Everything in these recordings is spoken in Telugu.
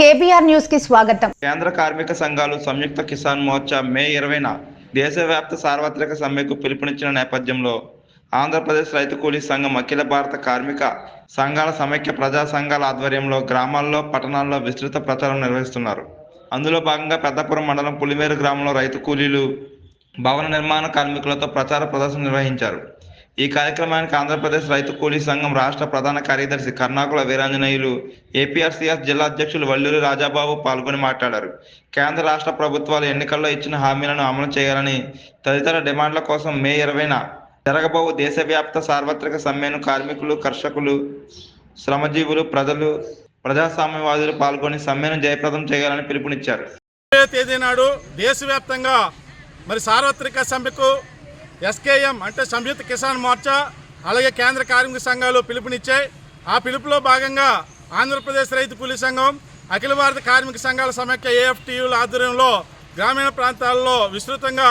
కేబీఆర్ న్యూస్కి స్వాగతం. కేంద్ర కార్మిక సంఘాలు సంయుక్త కిసాన్ మోర్చా మే ఇరవైన దేశవ్యాప్త సార్వత్రిక సమ్మెకు పిలుపునిచ్చిన నేపథ్యంలో ఆంధ్రప్రదేశ్ రైతు కూలీ సంఘం అఖిల భారత కార్మిక సంఘాల సమైక్య ప్రజా సంఘాల ఆధ్వర్యంలో గ్రామాల్లో పట్టణాల్లో విస్తృత ప్రచారం నిర్వహిస్తున్నారు. అందులో భాగంగా పెద్దపురం మండలం పులిమేరు గ్రామంలో రైతు కూలీలు భవన నిర్మాణ కార్మికులతో ప్రచార ప్రదర్శన నిర్వహించారు. ఈ కార్యక్రమానికి ఆంధ్రప్రదేశ్ రైతు కూలీ సంఘం రాష్ట్ర ప్రధాన కార్యదర్శి కర్ణాకుల వీరాంజనేయులు ఏపీఆర్సీఎస్ జిల్లా అధ్యక్షులు వల్లూరి రాజాబాబు పాల్గొని మాట్లాడారు. కేంద్ర రాష్ట్ర ప్రభుత్వాలు ఎన్నికల్లో ఇచ్చిన హామీలను అమలు చేయాలని తదితర డిమాండ్ల కోసం మే ఇరవైన జరగబోవు దేశవ్యాప్త సార్వత్రిక సమ్మెను కార్మికులు కర్షకులు శ్రమజీవులు ప్రజలు ప్రజాస్వామ్యవాదులు పాల్గొని సమ్మెను జయప్రదం చేయాలని పిలుపునిచ్చారు. తేదీ నాడు దేశవ్యాప్తంగా మరి సార్వత్రిక సమ్మెకు ఎస్కేఎం అంటే సంయుక్త కిసాన్ మోర్చా అలాగే కేంద్ర కార్మిక సంఘాలు పిలుపునిచ్చాయి. ఆ పిలుపులో భాగంగా ఆంధ్రప్రదేశ్ రైతు కూలీ సంఘం అఖిల భారత కార్మిక సంఘాల సమైక్య ఏఎఫ్టీయుల ఆధ్వర్యంలో గ్రామీణ ప్రాంతాల్లో విస్తృతంగా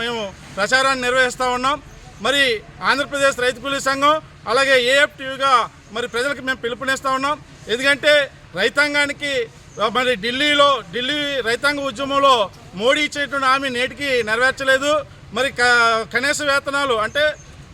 మేము ప్రచారాన్ని నిర్వహిస్తూ ఉన్నాం. మరి ఆంధ్రప్రదేశ్ రైతు కూలీ సంఘం అలాగే ఏఎఫ్టీయుగా మరి ప్రజలకు మేము పిలుపునిస్తూ ఉన్నాం. ఎందుకంటే రైతాంగానికి మరి ఢిల్లీలో ఢిల్లీ రైతాంగ ఉద్యమంలో మోడీ ఇచ్చేటువంటి హామీ నేటికి నెరవేర్చలేదు. మరి కనీస వేతనాలు అంటే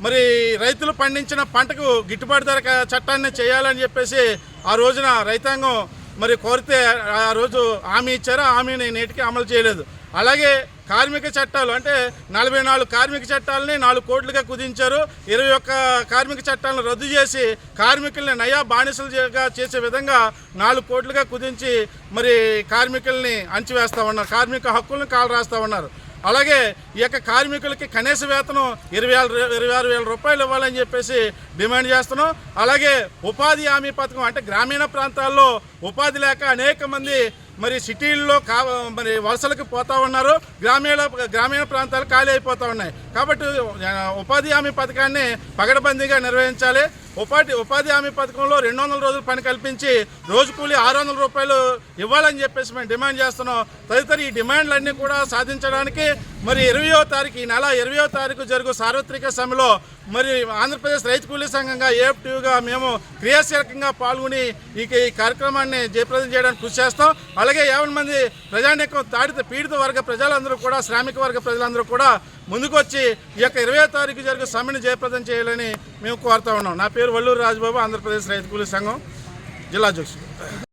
మరి రైతులు పండించిన పంటకు గిట్టుబాటు ధర చట్టాన్ని చేయాలని చెప్పేసి ఆ రోజున రైతాంగం మరి కోరితే ఆ రోజు హామీ ఇచ్చారు. హామీని నేటికి అమలు చేయలేదు. అలాగే కార్మిక చట్టాలు అంటే నలభై నాలుగు కార్మిక చట్టాలని నాలుగు కోట్లుగా కుదించారు. ఇరవై ఒక్క కార్మిక చట్టాలను రద్దు చేసి కార్మికుల్ని నయా బానిసలుగా చేసే విధంగా నాలుగు కోట్లుగా కుదించి మరి కార్మికుల్ని అణచివేస్తూ ఉన్నారు. కార్మిక హక్కులను కాలు రాస్తూ ఉన్నారు. అలాగే ఈ యొక్క కార్మికులకి కనీస వేతనం ఇరవై ఆరు ఇరవై ఆరు వేల రూపాయలు ఇవ్వాలని చెప్పేసి డిమాండ్ చేస్తున్నాం. అలాగే ఉపాధి హామీ పథకం అంటే గ్రామీణ ప్రాంతాల్లో ఉపాధి లేక అనేక మంది మరి సిటీల్లో కా మరి వలసలకు పోతా ఉన్నారు. గ్రామీణ గ్రామీణ ప్రాంతాలు ఖాళీ అయిపోతూ ఉన్నాయి. కాబట్టి ఉపాధి హామీ పథకాన్ని పగడబందీగా నిర్వహించాలి. ఉపాధి ఉపాధి హామీ పథకంలో రెండు వందల రోజులు పని కల్పించి రోజు కూలి ఆరు వందల రూపాయలు ఇవ్వాలని చెప్పేసి మేము డిమాండ్ చేస్తున్నాం. తదితర ఈ డిమాండ్లన్నీ కూడా సాధించడానికి మరి ఇరవయో తారీఖు ఈ నెల ఇరవయో తారీఖు జరుగు సార్వత్రిక సమ్మెలో మరి ఆంధ్రప్రదేశ్ రైతు కూలీ సంఘంగా ఏఎఫ్టీగా మేము క్రియాశీలకంగా పాల్గొని ఈ కార్యక్రమాన్ని జయప్రదం చేయడానికి కృషి చేస్తాం. అలాగే యాభై మంది ప్రజానీకం తాడిత పీడిత వర్గ ప్రజలందరూ కూడా శ్రామిక వర్గ ప్రజలందరూ కూడా ముందుకొచ్చి ఈ యొక్క ఇరవై తారీఖు జరిగే సమ్మెను జయప్రదం చేయాలని మేము కోరుతా ఉన్నాం. నా పేరు పేరు వల్లూరు రాజబాబు ఆంధ్రప్రదేశ్ రైతు కూలీ సంఘం జిల్లా అధ్యక్షుడు.